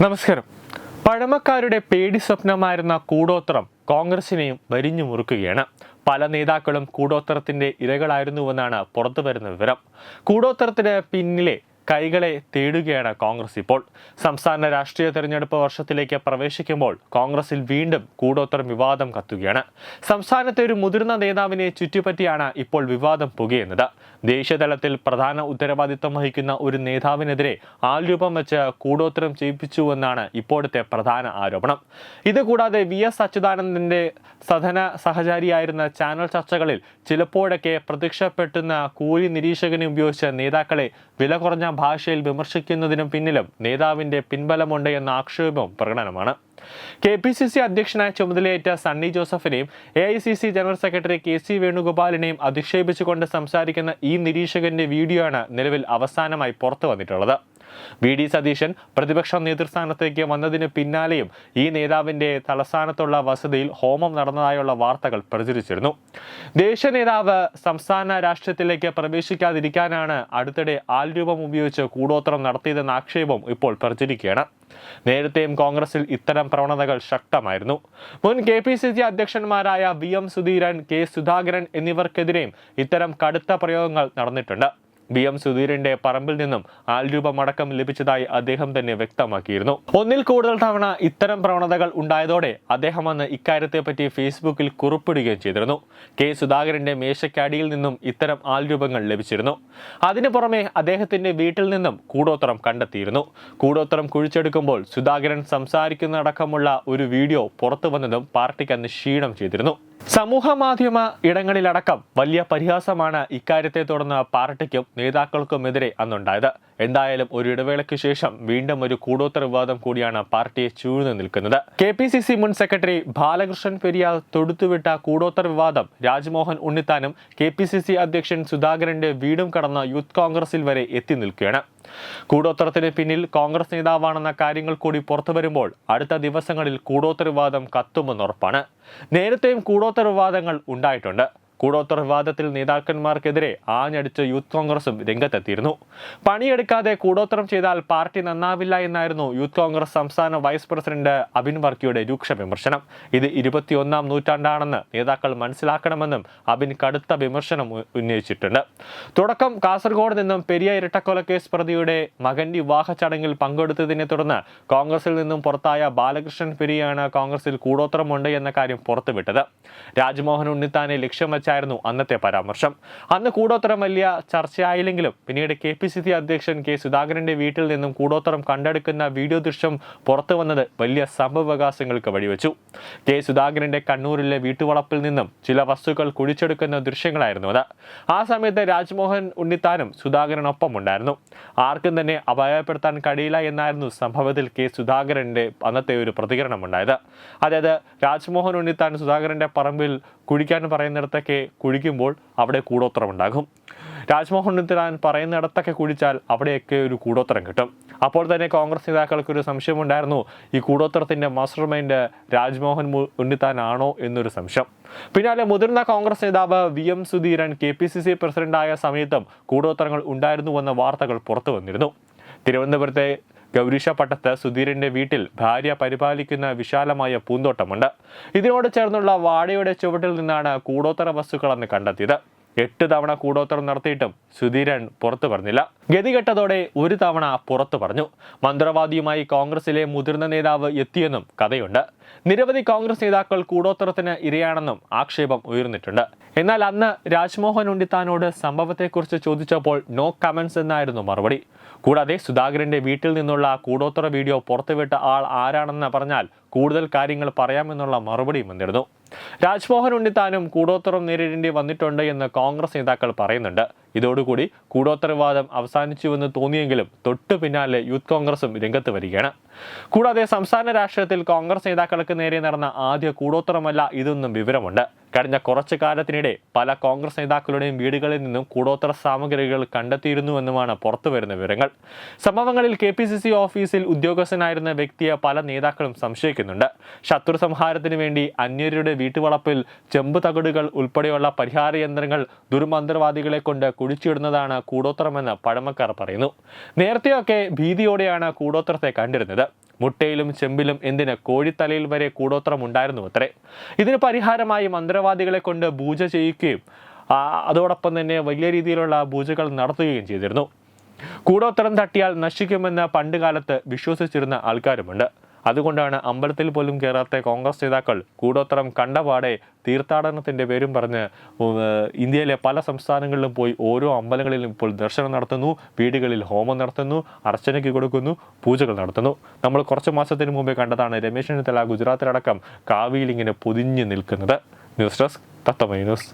നമസ്കാരം. പഴമക്കാരുടെ പേടി സ്വപ്നമായിരുന്ന കൂടോത്രം കോൺഗ്രസിനെയും വരിഞ്ഞു മുറുക്കുകയാണ്. പല നേതാക്കളും കൂടോത്രത്തിന്റെ ഇരകളായിരുന്നുവെന്നാണ് പുറത്തു വരുന്ന വിവരം. കൂടോത്രത്തിന് പിന്നിലെ കൈകളെ തേടുകയാണ് കോൺഗ്രസ് ഇപ്പോൾ. സംസ്ഥാന രാഷ്ട്രീയ തെരഞ്ഞെടുപ്പ് വർഷത്തിലേക്ക് പ്രവേശിക്കുമ്പോൾ കോൺഗ്രസിൽ വീണ്ടും കൂടോത്തരം വിവാദം കത്തുകയാണ്. സംസ്ഥാനത്തെ ഒരു മുതിർന്ന നേതാവിനെ ചുറ്റിപ്പറ്റിയാണ് ഇപ്പോൾ വിവാദം പുകയുന്നത്. ദേശീയതലത്തിൽ പ്രധാന ഉത്തരവാദിത്തം വഹിക്കുന്ന ഒരു നേതാവിനെതിരെ ആൾരൂപം വെച്ച് കൂടോത്തരം ചെയ്യിപ്പിച്ചുവെന്നാണ് ഇപ്പോഴത്തെ പ്രധാന ആരോപണം. ഇതുകൂടാതെ വി എസ് അച്യുതാനന്ദന്റെ സദന സഹചാരിയായിരുന്ന ചാനൽ ചർച്ചകളിൽ ചിലപ്പോഴൊക്കെ പ്രത്യക്ഷപ്പെട്ടുന്ന കൂലി നിരീക്ഷകനെ ഉപയോഗിച്ച് നേതാക്കളെ വില കുറഞ്ഞ ഭാഷയിൽ വിമർശിക്കുന്നതിനും പിന്നിലും നേതാവിന്റെ പിൻബലമുണ്ട് എന്ന ആക്ഷേപവും പ്രകടനമാണ്. കെ പി സി സി അധ്യക്ഷനായ ചുമതലയേറ്റ Sunny ജോസഫിനെയും A I C C general secretary K C വേണുഗോപാലിനെയും അധിക്ഷേപിച്ചുകൊണ്ട് സംസാരിക്കുന്ന ഈ നിരീക്ഷകന്റെ വീഡിയോ ആണ് നിലവിൽ അവസാനമായി പുറത്തു വന്നിട്ടുള്ളത് വി ഡി സതീശൻ പ്രതിപക്ഷ നേതൃസ്ഥാനത്തേക്ക് വന്നതിന് പിന്നാലെയും ഈ നേതാവിന്റെ തലസ്ഥാനത്തുള്ള വസതിയിൽ ഹോമം നടന്നതായുള്ള വാർത്തകൾ പ്രചരിച്ചിരുന്നു. ദേശീയ നേതാവ് സംസ്ഥാന രാഷ്ട്രീയത്തിലേക്ക് പ്രവേശിക്കാതിരിക്കാനാണ് അടുത്തിടെ ആൾരൂപം ഉപയോഗിച്ച് കൂടോത്രം നടത്തിയതെന്ന ആക്ഷേപം ഇപ്പോൾ പ്രചരിക്കുകയാണ്. നേരത്തെയും കോൺഗ്രസിൽ ഇത്തരം പ്രവണതകൾ ശക്തമായിരുന്നു. മുൻ K P C C അധ്യക്ഷന്മാരായ V M Sudheeran K Sudhakaran എന്നിവർക്കെതിരെയും ഇത്തരം കടുത്ത പ്രയോഗങ്ങൾ നടന്നിട്ടുണ്ട്. ബി എം സുധീരന്റെ പറമ്പിൽ നിന്നും ആൾരൂപമടക്കം ലഭിച്ചതായി അദ്ദേഹം തന്നെ വ്യക്തമാക്കിയിരുന്നു. ഒന്നിൽ കൂടുതൽ തവണ ഇത്തരം പ്രവണതകൾ ഉണ്ടായതോടെ അദ്ദേഹം അന്ന് ഇക്കാര്യത്തെപ്പറ്റി ഫേസ്ബുക്കിൽ കുറിപ്പിടുകയും ചെയ്തിരുന്നു. കെ സുധാകരന്റെ മേശക്കാടിയിൽ നിന്നും ഇത്തരം ആൾരൂപങ്ങൾ ലഭിച്ചിരുന്നു. അതിനു പുറമെ അദ്ദേഹത്തിന്റെ വീട്ടിൽ നിന്നും കൂടോത്രം കണ്ടെത്തിയിരുന്നു. കൂടോത്രം കുഴിച്ചെടുക്കുമ്പോൾ സുധാകരൻ സംസാരിക്കുന്നതടക്കമുള്ള ഒരു വീഡിയോ പുറത്തു വന്നതും പാർട്ടിക്ക് അന്ന് ക്ഷീണം ചെയ്തിരുന്നു. സമൂഹ മാധ്യമ ഇടങ്ങളിലടക്കം വലിയ പരിഹാസമാണ് ഇക്കാര്യത്തെ തുടർന്ന് പാർട്ടിക്കും നേതാക്കൾക്കുമെതിരെ അന്നുണ്ടായത്. എന്തായാലും ഒരു ഇടവേളയ്ക്ക് ശേഷം വീണ്ടും ഒരു കൂടോത്തര വിവാദം കൂടിയാണ് പാർട്ടിയെ ചൂഴ്ന്നു നിൽക്കുന്നത്. കെ പി സി സി മുൻ സെക്രട്ടറി ബാലകൃഷ്ണൻ പെരിയാർ തൊടുത്തുവിട്ട കൂടോത്തര വിവാദം രാജ്മോഹൻ ഉണ്ണിത്താനും കെ പി സി സി അധ്യക്ഷൻ സുധാകരന്റെ വീടും കടന്ന് യൂത്ത് കോൺഗ്രസിൽ വരെ എത്തി നിൽക്കുകയാണ്. കൂടോത്രത്തിന് പിന്നിൽ കോൺഗ്രസ് നേതാവാണെന്ന കാര്യങ്ങൾ കൂടി പുറത്തു വരുമ്പോൾ അടുത്ത ദിവസങ്ങളിൽ കൂടോത്തരവാദം കത്തുമെന്നുറപ്പാണ് നേരത്തെയും കൂടോത്തരവാദങ്ങൾ ഉണ്ടായിട്ടുണ്ട്. കൂടോത്തര വിവാദത്തിൽ നേതാക്കന്മാർക്കെതിരെ ആഞ്ഞടിച്ച് യൂത്ത് കോൺഗ്രസും രംഗത്തെത്തിയിരുന്നു. പണിയെടുക്കാതെ കൂടോത്തരം ചെയ്താൽ പാർട്ടി നന്നാവില്ല എന്നായിരുന്നു യൂത്ത് കോൺഗ്രസ് സംസ്ഥാന വൈസ് പ്രസിഡന്റ് അബിൻ വർക്കിയുടെ രൂക്ഷ വിമർശനം. ഇത് ഇരുപത്തിയൊന്നാം നൂറ്റാണ്ടാണെന്ന് നേതാക്കൾ മനസ്സിലാക്കണമെന്നും അബിൻ കടുത്ത വിമർശനം ഉന്നയിച്ചിട്ടുണ്ട്. തുടക്കം കാസർഗോഡ് നിന്നും പെരിയ ഇരട്ടക്കൊലക്കേസ് പ്രതിയുടെ മകന്റെ വിവാഹ ചടങ്ങിൽ പങ്കെടുത്തതിനെ തുടർന്ന് കോൺഗ്രസിൽ നിന്നും പുറത്തായ ബാലകൃഷ്ണൻ പെരിയാണ് കോൺഗ്രസിൽ കൂടോത്തരമുണ്ട് എന്ന കാര്യം പുറത്തുവിട്ടത്. രാജ്മോഹൻ ഉണ്ണിത്താനെ ലക്ഷ്യം വെച്ചായിരുന്നു അന്നത്തെ പരാമർശം. അന്ന് കൂടോത്തരം വലിയ ചർച്ചയായില്ലെങ്കിലും പിന്നീട് കെ പി സി സി അധ്യക്ഷൻ കെ സുധാകരന്റെ വീട്ടിൽ നിന്നും കൂടോത്തരം കണ്ടെടുക്കുന്ന വീഡിയോ ദൃശ്യം പുറത്തു വന്നത് വലിയ സംഭവവികാസങ്ങൾക്ക് വഴിവെച്ചു. കെ സുധാകരന്റെ കണ്ണൂരിലെ വീട്ടുവളപ്പിൽ നിന്നും ചില വസ്തുക്കൾ കുഴിച്ചെടുക്കുന്ന ദൃശ്യങ്ങളായിരുന്നു അത്. ആ സമയത്ത് രാജ്മോഹൻ ഉണ്ണിത്താനും സുധാകരനൊപ്പം ഉണ്ടായിരുന്നു. ആർക്കും തന്നെ അപായപ്പെടുത്താൻ കഴിയില്ല എന്നായിരുന്നു സംഭവത്തിൽ കെ സുധാകരന്റെ അന്നത്തെ ഒരു പ്രതികരണം ഉണ്ടായത്. അതായത് രാജ്മോഹൻ ഉണ്ണിത്താൻ സുധാകരന്റെ പറമ്പിൽ കുഴിക്കാൻ പറയുന്നിടത്തൊക്കെ കുഴിക്കുമ്പോൾ അവിടെ കൂടോത്രമുണ്ടാകും രാജ്മോഹൻ ഉണ്ണിത്താൻ പറയുന്നിടത്തൊക്കെ കുഴിച്ചാൽ അവിടെയൊക്കെ ഒരു കൂടോത്രം കിട്ടും. അപ്പോൾ തന്നെ കോൺഗ്രസ് നേതാക്കൾക്ക് ഒരു സംശയമുണ്ടായിരുന്നു. ഈ കൂടോത്രത്തിന്റെ മാസ്റ്റർ മൈൻഡ് രാജ്മോഹൻ ഉണ്ണിത്താനാണോ എന്നൊരു സംശയം. പിന്നാലെ മുതിർന്ന കോൺഗ്രസ് നേതാവ് V M Sudheeran K P C C പ്രസിഡന്റായ സമയത്തും കൂടോത്രങ്ങൾ ഉണ്ടായിരുന്നുവെന്ന വാർത്തകൾ പുറത്തു വന്നിരുന്നു. തിരുവനന്തപുരത്തെ ഗൗരീഷ പട്ടത്ത് സുധീരന്റെ വീട്ടിൽ ഭാര്യ പരിപാലിക്കുന്ന വിശാലമായ പൂന്തോട്ടമുണ്ട്. ഇതിനോട് ചേർന്നുള്ള വാടയുടെ ചുവട്ടിൽ നിന്നാണ് കൂടോത്തര വസ്തുക്കളെന്ന് കണ്ടെത്തിയത്. എട്ട് തവണ കൂടോത്രം നടത്തിയിട്ടും സുധീരൻ പുറത്തു പറഞ്ഞില്ല. ഗതികെട്ടതോടെ ഒരു തവണ പുറത്തു പറഞ്ഞു. മന്ത്രവാദിയുമായി കോൺഗ്രസിലെ മുതിർന്ന നേതാവ് എത്തിയെന്നും കഥയുണ്ട്. നിരവധി കോൺഗ്രസ് നേതാക്കൾ കൂടോത്രത്തിന് ഇരയാണെന്നും ആക്ഷേപം ഉയർന്നിട്ടുണ്ട്. എന്നാൽ അന്ന് രാജ്മോഹൻ ഉണ്ടിത്താനോട് സംഭവത്തെക്കുറിച്ച് ചോദിച്ചപ്പോൾ നോ കമൻസ് എന്നായിരുന്നു മറുപടി. കൂടാതെ സുധാകരന്റെ വീട്ടിൽ നിന്നുള്ള കൂടോത്തര വീഡിയോ പുറത്തുവിട്ട ആൾ ആരാണെന്ന് പറഞ്ഞാൽ കൂടുതൽ കാര്യങ്ങൾ പറയാമെന്നുള്ള മറുപടിയും വന്നിരുന്നു. രാജ്മോഹൻ ഉണ്ണിത്താനും കൂടോത്തരം നേരിടേണ്ടി വന്നിട്ടുണ്ട് എന്ന് കോൺഗ്രസ് നേതാക്കൾ പറയുന്നുണ്ട്. ഇതോടുകൂടി കൂടോത്തരവാദം അവസാനിച്ചുവെന്ന് തോന്നിയെങ്കിലും തൊട്ടു പിന്നാലെ യൂത്ത് കോൺഗ്രസും രംഗത്ത് വരികയാണ്. കൂടാതെ സംസ്ഥാന രാഷ്ട്രീയത്തിൽ കോൺഗ്രസ് നേതാക്കൾക്ക് നേരെ നടന്ന ആദ്യ കൂടോത്തരമല്ല ഇതെന്നും വിവരമുണ്ട്. കഴിഞ്ഞ കുറച്ചു കാലത്തിനിടെ പല കോൺഗ്രസ് നേതാക്കളുടെയും വീടുകളിൽ നിന്നും കൂടോത്തര സാമഗ്രികൾ കണ്ടെത്തിയിരുന്നുവെന്നുമാണ് പുറത്തുവരുന്ന വിവരങ്ങൾ. സംഭവങ്ങളിൽ കെ പി സി സി ഓഫീസിൽ ഉദ്യോഗസ്ഥനായിരുന്ന വ്യക്തിയെ പല നേതാക്കളും സംശയിക്കുന്നുണ്ട്. ശത്രു സംഹാരത്തിന് വേണ്ടി അന്യരുടെ വീട്ടുവളപ്പിൽ ചെമ്പ് തകടുകൾ ഉൾപ്പെടെയുള്ള പരിഹാര യന്ത്രങ്ങൾ ദുർമന്ത്രവാദികളെ കൊണ്ട് കുഴിച്ചിടുന്നതാണ് കൂടോത്രമെന്ന് പഴമക്കാർ പറയുന്നു. നേരത്തെയൊക്കെ ഭീതിയോടെയാണ് കൂടോത്രത്തെ കണ്ടിരുന്നത്. മുട്ടയിലും ചെമ്പിലും എന്തിന് കോഴിത്തലയിൽ വരെ കൂടോത്രം ഉണ്ടായിരുന്നു അത്രേ. ഇതിന് പരിഹാരമായി മന്ത്രവാദികളെ കൊണ്ട് പൂജ ചെയ്യിക്കുകയും അതോടൊപ്പം തന്നെ വലിയ രീതിയിലുള്ള പൂജകൾ നടത്തുകയും ചെയ്തിരുന്നു. കൂടോത്രം തട്ടിയാൽ നശിക്കുമെന്ന് പണ്ട് കാലത്ത് വിശ്വസിച്ചിരുന്ന ആൾക്കാരുമുണ്ട്. അതുകൊണ്ടാണ് അമ്പലത്തിൽ പോലും കയറാത്ത കോൺഗ്രസ് നേതാക്കൾ കൂടോത്തരം കണ്ടപാടെ തീർത്ഥാടനത്തിന്റെ പേരും പറഞ്ഞ് ഇന്ത്യയിലെ പല സംസ്ഥാനങ്ങളിലും പോയി ഓരോ അമ്പലങ്ങളിലും ഇപ്പോൾ ദർശനം നടത്തുന്നു വീടുകളിൽ ഹോമം നടത്തുന്നു അർച്ചനയ്ക്ക് കൊടുക്കുന്നു പൂജകൾ നടത്തുന്നു. നമ്മൾ കുറച്ച് മാസത്തിന് മുമ്പേ കണ്ടതാണ് രമേശ് ചെന്നിത്തല ഗുജറാത്തിലടക്കം കാവിയിൽ ഇങ്ങനെ പൊതിഞ്ഞു നിൽക്കുന്നത്. ന്യൂസ് ഡെസ്ക് തത്തമൈ ന്യൂസ്.